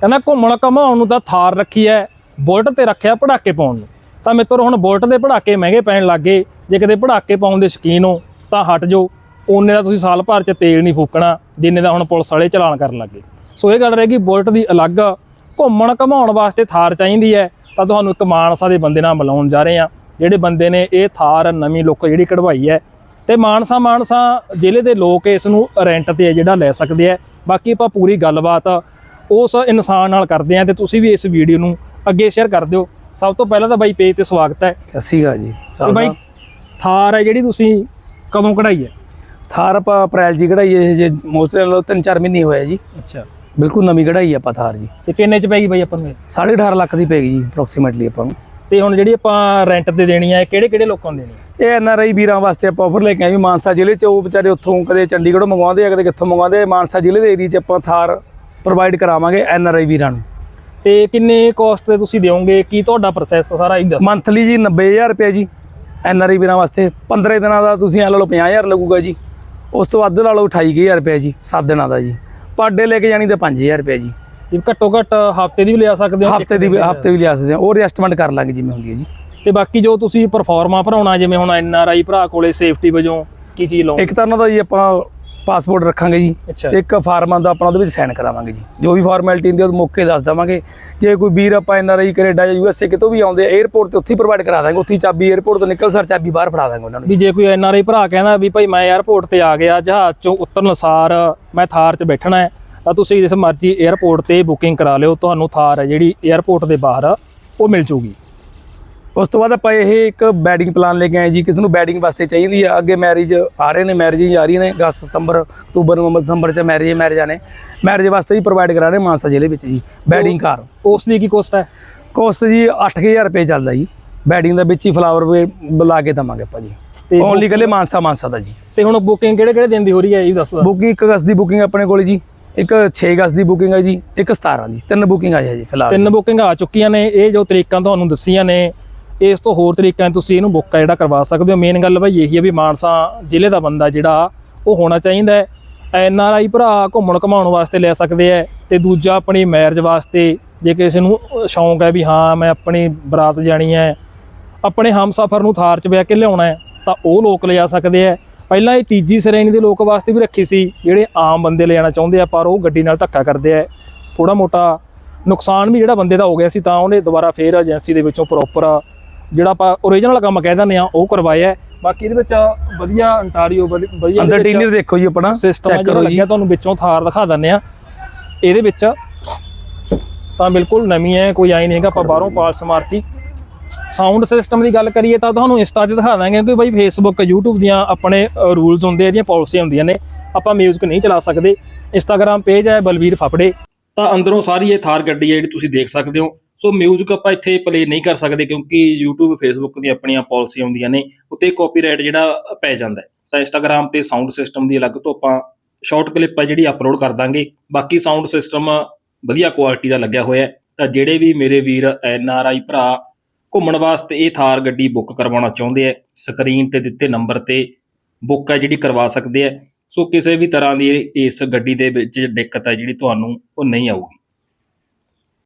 ਕਹਿੰਦਾ ਘੁੰਮਣ ਘਮਾਉਣ ਨੂੰ ਤਾਂ ਥਾਰ ਰੱਖੀ ਐ, ਬੁਲਟ ਤੇ ਰੱਖਿਆ ਪੜਾਕੇ ਪਾਉਣ ਨੂੰ। ਤਾਂ ਮਿੱਤਰ ਹੁਣ ਬੁਲਟ ਦੇ ਪੜਾਕੇ ਮਹਿੰਗੇ ਪੈਣ ਲੱਗੇ ਜੇ ਕਿਤੇ ਪੜਾਕੇ ਪਾਉਣ ਦੇ ਸ਼ੌਕੀਨ ਹੋ, ਤਾਂ ਹਟ ਜਾਓ। ਉਹਨੇ ਦਾ ਤੁਸੀਂ ਸਾਲ ਭਰ ਚ ਤੇਲ ਨਹੀਂ ਫੂਕਣਾ, ਜਿੰਨੇ ਦਾ ਹੁਣ ਪੁਲਿਸ ਵਾਲੇ ਚਲਾਨ ਕਰਨ ਲੱਗੇ ਸੋ ਇਹ ਗੱਲ ਰਹੇਗੀ ਬੁਲਟ ਦੀ ਅਲੱਗ। ਘੁੰਮਣ ਘਮਾਉਣ ਵਾਸਤੇ ਥਾਰ ਚਾਹੀਦੀ ਹੈ ਤਾਂ ਤੁਹਾਨੂੰ ਇੱਕ ਮਾਨਸਾ ਦੇ ਬੰਦੇ ਨਾਲ ਮਿਲਾਉਣ ਜਾ ਰਹੇ ਆ ਜਿਹੜੇ ਬੰਦੇ ਨੇ ਇਹ ਥਾਰ ਨਵੀਂ ਲੁੱਕ ਜਿਹੜੀ ਕਢਵਾਈ ਹੈ ਤੇ ਮਾਨਸਾ ਮਾਨਸਾ ਜ਼ਿਲ੍ਹੇ ਦੇ ਲੋਕ ਇਸ ਨੂੰ ਰੈਂਟ ਤੇ ਜਿਹੜਾ ਲੈ ਸਕਦੇ ਆ ਬਾਕੀ ਆਪਾਂ ਪੂਰੀ ਗੱਲਬਾਤ ਉਸ ਇਨਸਾਨ ਨਾਲ ਕਰਦੇ ਆ ਤੇ ਤੁਸੀਂ ਵੀ ਇਸ ਵੀਡੀਓ ਨੂੰ ਅੱਗੇ ਸ਼ੇਅਰ ਕਰ ਦਿਓ। ਸਭ ਤੋਂ ਪਹਿਲਾਂ ਤਾਂ ਬਾਈ ਪੇਜ ਤੇ ਸਵਾਗਤ ਹੈ। ਸੱਸੀ ਗਾ ਜੀ। ਤੇ ਬਾਈ ਥਾਰ ਹੈ ਜਿਹੜੀ ਤੁਸੀਂ ਕਦੋਂ ਕਢਾਈ ਹੈ? ਥਾਰ ਆਪਾਂ ਅਪ੍ਰੈਲ ਜੀ ਕਢਾਈ ਹੈ ਜੇ ਮੋਸਟਲੀ ਲੋ ਤਿੰਨ ਚਾਰ ਮਹੀਨੇ ਹੋਏ ਆ ਜੀ। ਅੱਛਾ। ਬਿਲਕੁਲ ਨਵੀਂ ਕਢਾਈ ਆਪਾਂ ਥਾਰ ਜੀ। ਤੇ ਕਿੰਨੇ ਚ ਪੈ ਗਈ ਬਾਈ ਆਪਾਂ ਨੂੰ ਇਹ? 18.5 ਲੱਖ ਦੀ ਪੈ ਗਈ ਜੀ ਅਪਰੋਕਸੀਮੇਟਲੀ ਆਪਾਂ ਨੂੰ। ਤੇ ਹੁਣ ਜਿਹੜੀ ਆਪਾਂ ਰੈਂਟ ਤੇ ਦੇਣੀ ਹੈ ਕਿਹੜੇ ਕਿਹੜੇ ਲੋਕਾਂ ਨੂੰ ਦੇਣੀ ਇਹ ਐਨ ਆਰ ਆਈ ਵੀਰਾਂ ਵਾਸਤੇ ਆਪਾਂ ਆਫਰ ਲੈ ਕੇ ਆਏ ਵੀ ਮਾਨਸਾ ਜ਼ਿਲ੍ਹੇ ਚ ਉਹ ਵਿਚਾਰੇ ਉੱਥੋਂ ਕਦੇ ਚੰਡੀਗੜ੍ਹੋਂ ਮੰਗਵਾਉਂਦੇ ਆ ਕਦੇ ਕਿੱਥੋਂ ਮੰਗਵਾਉਂਦੇ ਮਾਨਸਾ ਜ਼ਿਲ੍ਹੇ ਦੇ ਏਰੀਆ ਚ ਆਪਾਂ ਥਾਰ ਪ੍ਰੋਵਾਈਡ ਕਰਾਵਾਂਗੇ ਐਨ ਆਰ ਆਈ ਵੀਰਾਂ ਨੂੰ। ਤੇ ਕਿੰਨੇ ਕਾਸਟ ਤੇ ਤੁਸੀਂ ਦਿਓਗੇ? ਕੀ ਤੁਹਾਡਾ ਪ੍ਰੋਸੈਸ ਸਾਰਾ ਇਹ ਦੱਸੋ। ਮੰਥਲੀ ਜੀ 90000 ਰੁਪਏ ਜੀ ਐਨ ਆਰ ਆਈ ਵੀਰਾਂ ਵਾਸਤੇ। 15 ਦਿਨਾਂ ਦਾ ਤੁਸੀਂ ਐ ਲਾ ਲਓ 50000 ਲੱਗੂਗਾ ਜੀ। ਉਸ ਤੋਂ ਵੱਧ ਲਾ ਲਓ 28000 ਰੁਪਏ ਜੀ 7 ਦਿਨਾਂ ਦਾ ਜੀ। ਪਰ ਡੇ ਲੈ ਕੇ ਜਾਣੀ ਤਾਂ 5000 ਰੁਪਏ ਜੀ। ਜੇ ਘੱਟੋ ਘੱਟ ਹਫ਼ਤੇ ਦੀ ਵੀ ਲਿਆ ਸਕਦੇ ਹੋ ਹਫ਼ਤੇ ਦੀ ਹਫ਼ਤੇ ਵੀ ਲਿਆ ਸਕਦੇ ਆ ਉਹ ਐਡਜਸਟਮੈਂਟ ਕਰ ਲਾਂਗੇ ਜਿਵੇਂ ਹੁੰਦੀ ਹੈ ਜੀ। ਤੇ ਬਾਕੀ ਜੋ ਤੁਸੀਂ ਪਰਫਾਰਮਾ ਭਰਾਉਣਾ ਜਿਵੇਂ ਹੁਣ ਐਨ ਆਰ ਆਈ ਭਰਾ ਕੋਲੇ ਸੇਫਟੀ ਵਜੋਂ ਕੀ ਚੀਜ਼ ਲਾਓ ਇੱਕ ਤਾਂ ਉਹਨਾਂ ਦਾ ਜੀ ਆਪਾਂ ਪਾਸਪੋਰਟ ਰੱਖਾਂਗੇ ਜੀ। ਅੱਛਾ। ਇੱਕ ਫਾਰਮ ਆਂਦਾ ਆਪਣਾ ਉਹਦੇ ਵਿੱਚ ਸਾਈਨ ਕਰਾਵਾਂਗੇ ਜੀ। ਜੋ ਵੀ ਫਾਰਮੈਲਿਟੀ ਹੁੰਦੀ ਹੈ ਉਹ ਮੌਕੇ ਦੱਸ ਦਵਾਂਗੇ। ਜੇ ਕੋਈ ਵੀਰ ਆਪਾਂ ਐਨ ਆਰ ਆਈ ਕੈਨੇਡਾ ਜਾਂ ਯੂ ਐਸ ਏ ਕਿਤੋਂ ਵੀ ਆਉਂਦੇ ਆ 에어ਪੋਰਟ ਤੇ ਉੱਥੇ ਪ੍ਰੋਵਾਈਡ ਕਰਾ ਦਾਂਗੇ। ਉੱਥੇ ਚਾਬੀ 에어ਪੋਰਟ ਤੋਂ ਨਿਕਲ ਸਰ ਚਾਬੀ ਬਾਹਰ ਫੜਾ ਦਾਂਗੇ ਉਹਨਾਂ ਨੂੰ ਵੀ ਜੇ ਕੋਈ ਐਨ ਆਰ ਆਈ ਭਰਾ ਕਹਿੰਦਾ ਵੀ ਭਾਈ ਮੈਂ 에어ਪੋਰਟ ਤੇ ਆ ਗਿਆ ਜਹਾਜ਼ ਚੋਂ ਉਤਰਨ ਸਾਰ ਮੈਂ ਥਾਰ 'ਚ ਬੈਠਣਾ ਹੈ ਤਾਂ ਤੁਸੀਂ ਜਿਸ ਮਰਜ਼ੀ 에어ਪੋਰਟ ਤੇ ਬੁਕਿੰਗ ਕਰਾ ਲਿਓ। ਤੁਹਾਨੂੰ ਥਾਰ ਹੈ ਜਿਹੜੀ 에어ਪੋਰਟ ਦੇ ਬਾਹਰ ਉਹ ਮਿਲ ਜੂਗੀ। ਉਸ ਤੋਂ ਬਾਅਦ ਆਪਾਂ ਇਹ ਇੱਕ ਬੈਡਿੰਗ ਪਲਾਨ ਲੈ ਕੇ ਆਏ ਜੀ ਕਿਸ ਨੂੰ ਬੈਡਿੰਗ ਵਾਸਤੇ ਚਾਹੀਦੀ ਆ। ਅੱਗੇ ਮੈਰਿਜ ਆ ਰਹੇ ਨੇ ਮੈਰਿਜ ਆ ਰਹੀਆਂ ਨੇ। ਅਗਸਤ ਸਤੰਬਰ ਅਕਤੂਬਰ ਨਵੰਬਰ ਦਸੰਬਰ ਚ ਮੈਰਿਜ ਮੈਰਿਜਾਂ ਨੇ। ਮੈਰਿਜ ਵਾਸਤੇ ਵੀ ਪ੍ਰੋਵਾਈਡ ਕਰਾ ਰਹੇ ਮਾਨਸਾ ਜ਼ਿਲ੍ਹੇ ਵਿੱਚ ਜੀ ਬੈਡਿੰਗ ਕਾਰ ਉਸ ਦੀ ਕੀ ਕੋਸਟ ਹੈ? ਕੋਸਟ ਜੀ 8000 ਰੁਪਏ ਚੱਲਦਾ ਜੀ। ਬੈਡਿੰਗ ਦਾ ਵਿੱਚ ਹੀ ਫਲਾਵਰ ਲਾ ਕੇ ਦਵਾਂਗੇ ਆਪਾਂ ਜੀ। ਤੇ ਓਨਲੀ ਕੱਲੇ ਮਾਨਸਾ ਮਾਨਸਾ ਦਾ ਜੀ। ਤੇ ਹੁਣ ਬੁਕਿੰਗ ਕਿਹੜੇ ਕਿਹੜੇ ਦਿਨ ਦੀ ਹੋ ਰਹੀ ਹੈ ਇਹ ਵੀ ਦੱਸ ਦਿਓ। ਬੁਕਿੰਗ 1 ਅਗਸਤ ਦੀ ਬੁਕਿੰਗ ਆਪਣੇ ਕੋਲ ਜੀ। ਇੱਕ 6 ਅਗਸਤ ਦੀ ਬੁਕਿੰਗ ਹੈ ਜੀ। ਇੱਕ 17 ਦੀ। ਤਿੰਨ ਬੁਕਿੰਗ ਆਈ ਹੈ ਜੀ ਫਿਲਹਾਲ। ਤਿੰਨ ਬੁਕਿੰਗ ਆ ਚੁੱਕੀਆਂ ਨੇ। ਇਹ ਜੋ ਤਰੀਕਾਂ ਤੁਹਾਨੂੰ ਦੱਸੀਆਂ ਨੇ ਇਸ ਤੋਂ ਹੋਰ ਤਰੀਕਾਂ ਤੁਸੀਂ ਇਹਨੂੰ ਬੁੱਕ ਆ ਜਿਹੜਾ ਕਰਵਾ ਸਕਦੇ ਹੋ। ਮੇਨ ਗੱਲ ਭਾਈ ਇਹੀ ਹੈ ਵੀ ਮਾਨਸਾ ਜ਼ਿਲ੍ਹੇ ਦਾ ਬੰਦਾ ਜਿਹੜਾ, ਉਹ ਹੋਣਾ ਚਾਹੀਦਾ ਹੈ। ਐਨ ਆਰ ਆਈ ਭਰਾ ਘੁੰਮਣ ਘਮਾਉਣ ਵਾਸਤੇ ਲੈ ਸਕਦੇ ਆ ਤੇ ਦੂਜਾ ਆਪਣੀ ਮੈਰਿਜ ਵਾਸਤੇ ਜੇ ਕਿਸੇ ਨੂੰ ਸ਼ੌਂਕ ਹੈ ਵੀ ਹਾਂ, ਮੈਂ ਆਪਣੀ ਬਰਾਤ ਜਾਣੀ ਹੈ, ਆਪਣੇ ਹਮਸਫਰ ਨੂੰ ਥਾਰ 'ਚ ਵਿਆਹ ਕੇ ਲਿਆਉਣਾ ਹੈ, ਤਾਂ ਉਹ ਲੋਕ ਲਿਜਾ ਸਕਦੇ ਆ। ਪਹਿਲਾਂ ਇਹ ਤੀਜੀ ਸ਼੍ਰੇਣੀ ਦੇ ਲੋਕ ਵਾਸਤੇ ਵੀ ਰੱਖੀ ਸੀ, ਜਿਹੜੇ ਆਮ ਬੰਦੇ ਲਿਜਾਣਾ ਚਾਹੁੰਦੇ ਆ, ਪਰ ਉਹ ਗੱਡੀ ਨਾਲ ਧੱਕਾ ਕਰਦੇ ਆ। ਥੋੜਾ ਮੋਟਾ ਨੁਕਸਾਨ ਵੀ ਜਿਹੜਾ ਬੰਦੇ ਦਾ ਹੋ ਗਿਆ ਸੀ, ਤਾਂ ਉਹਨੇ ਦੁਬਾਰਾ ਫੇਰ ਏਜੰਸੀ ਦੇ ਵਿੱਚੋਂ ਪ੍ਰੋਪਰ ਜਿਹੜਾ ਆਪਾਂ ਓਰੀਜਨਲ ਕੰਮ ਕਹਿ ਦਿੰਦੇ ਆ ਉਹ ਕਰਵਾਇਆ ਹੈ। ਬਾਕੀ ਇਹਦੇ ਵਿੱਚ ਵਧੀਆ ਅੰਟਾਰੀਓ ਵਧੀ- ਵਧੀਆ ਅੰਦਰ ਟੀਨਰ ਦੇਖੋ ਜੀ ਆਪਣਾ ਸਿਸਟਮ ਚੈੱਕ ਕਰੋ ਜੀ। ਲੱਗਿਆ ਤੁਹਾਨੂੰ ਵਿੱਚੋਂ ਥਾਰ ਦਿਖਾ ਦਿੰਦੇ ਆ ਇਹਦੇ ਵਿੱਚ ਤਾਂ ਬਿਲਕੁਲ ਨਵੀਂ ਹੈ ਕੋਈ ਆਈ ਨਹੀਂ ਹੈਗਾ ਆਪਾਂ ਬਾਹਰੋਂ ਪਾਲਸ ਮਾਰਤੀ ਸਾਊਂਡ ਸਿਸਟਮ ਦੀ ਗੱਲ ਕਰੀਏ ਤਾਂ ਤੁਹਾਨੂੰ ਇੰਸਟਾ ਤੇ ਦਿਖਾ ਦਾਂਗੇ ਕਿ ਬਾਈ ਫੇਸਬੁੱਕ YouTube ਦੀਆਂ ਆਪਣੇ ਰੂਲਸ ਹੁੰਦੇ ਆ ਇਹਦੀਆਂ ਪਾਲਿਸੀ ਹੁੰਦੀਆਂ ਨੇ। ਆਪਾਂ ਮਿਊਜ਼ਿਕ ਨਹੀਂ ਚਲਾ ਸਕਦੇ। ਇੰਸਟਾਗ੍ਰam ਪੇਜ ਹੈ ਬਲਵੀਰ ਫਫੜੇ। ਤਾਂ ਅੰਦਰੋਂ ਸਾਰੀ ਇਹ ਥਾਰ ਗੱਡੀ ਹੈ ਜਿਹੜੀ ਤੁਸੀਂ ਦੇਖ ਸਕਦੇ ਹੋ। ਸੋ ਮਿਊਜ਼ਿਕ ਆਪਾਂ ਇੱਥੇ ਪਲੇ ਨਹੀਂ ਕਰ ਸਕਦੇ ਕਿਉਂਕਿ YouTube, Facebook ਦੀਆਂ ਆਪਣੀਆਂ ਪਾਲਿਸੀ ਆਉਂਦੀਆਂ ਨੇ, ਉੱਤੇ ਕਾਪੀਰਾਈਟ ਜਿਹੜਾ ਪੈ ਜਾਂਦਾ ਹੈ। ਤਾਂ ਇੰਸਟਾਗ੍ਰam ਤੇ ਸਾਊਂਡ ਸਿਸਟਮ ਦੀ ਅਲੱਗ ਤੋਂ ਆਪਾਂ ਸ਼ਾਰਟ ਕਲਿੱਪ ਆ ਜਿਹੜੀ ਅਪਲੋਡ ਕਰ ਦਾਂਗੇ। ਬਾਕੀ ਸਾਊਂਡ ਸਿਸਟਮ ਵਧੀਆ ਕੁਆਲਿਟੀ ਦਾ ਲੱਗਿਆ ਹੋਇਆ ਹੈ। ਤਾਂ ਜਿਹੜੇ ਵੀ ਮੇਰੇ ਵੀਰ ਐਨ ਆਰ ਆਈ ਭਰਾ ਘੁੰਮਣ ਵਾਸਤੇ ਇਹ ਥਾਰ ਗੱਡੀ ਬੁੱਕ ਕਰਵਾਉਣਾ ਚਾਹੁੰਦੇ ਆ ਸਕਰੀਨ ਤੇ ਦਿੱਤੇ ਨੰਬਰ ਤੇ ਬੁੱਕ ਹੈ ਜਿਹੜੀ ਕਰਵਾ ਸਕਦੇ ਆ ਸੋ ਕਿਸੇ ਵੀ ਤਰ੍ਹਾਂ ਦੀ ਇਸ ਗੱਡੀ ਦੇ ਵਿੱਚ ਦਿੱਕਤ ਹੈ ਜਿਹੜੀ ਤੁਹਾਨੂੰ ਉਹ ਨਹੀਂ ਆਊਗੀ।